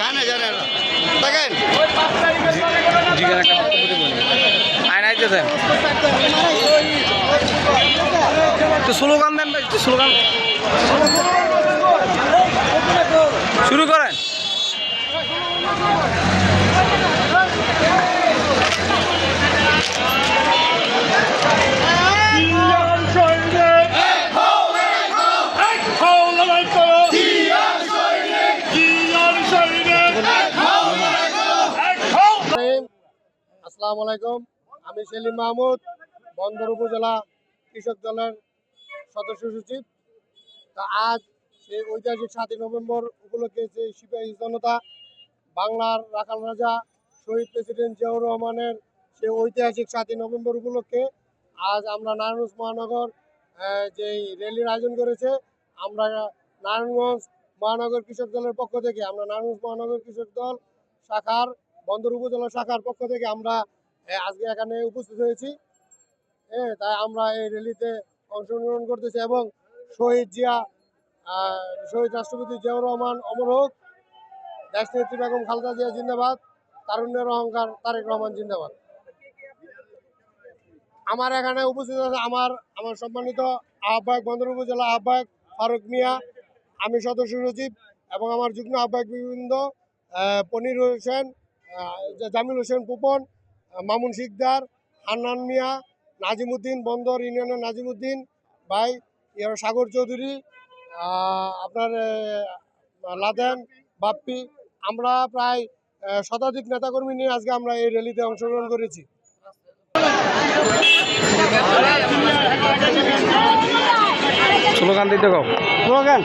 জানে জানে দেখেন। আয়না আইতেছেন তো স্লোগান দেন। ভাই স্লোগান শুরু করেন। আসসালামু আলাইকুম। আমি সেলিম মাহমুদ, বন্দর উপজেলা কৃষক দলের সদস্য সচিব। তা আজ সেই ঐতিহাসিক সাতই নভেম্বর উপলক্ষে যে সিপাহী জনতা বাংলার রাখাল রাজা শহীদ প্রেসিডেন্ট জিয়াউর রহমানের সেই ঐতিহাসিক সাতই নভেম্বর উপলক্ষে আজ আমরা নারায়ণগঞ্জ মহানগর যে র্যালির আয়োজন করেছে, আমরা নারায়ণগঞ্জ মহানগর কৃষক দলের পক্ষ থেকে, আমরা নারায়ণগঞ্জ মহানগর কৃষক দল শাখার, বন্দর উপজেলা শাখার পক্ষ থেকে আমরা আজকে এখানে উপস্থিত হয়েছি। হ্যাঁ তাই আমরা এই র্যালিতে অংশগ্রহণ করতেছি এবং শহীদ জিয়া শহীদ রাষ্ট্রপতি জিয়াউর রহমান, অমর হোক দেশ নেত্রী বেগম খালেদা জিয়া জিন্দাবাদ তারুণ্যের অহংকার তারেক রহমান জিন্দাবাদ। আমার এখানে উপস্থিত আছে আমার আমার সম্মানিত আহ্বায়ক, বন্দর উপজেলা আহ্বায়ক ফারুক মিয়া, আমি সদস্য সচিব এবং আমার যুগ্ম আহ্বায়ক বৃন্দ পনির হোসেন জামিল হোসেন পুপন মামুন শিকদার হান্নান মিয়া নাজিমুদ্দিন বন্দর ইউনিয়নের নাজিমুদ্দিন ভাই ইয়ার সাগর চৌধুরী আপনার লাদেন বাপ্পি। আমরা প্রায় শতাধিক নেতাকর্মী নিয়ে আজকে আমরা এই র্যালিতে অংশগ্রহণ করেছি। স্লোগান দিতে কও স্লোগান।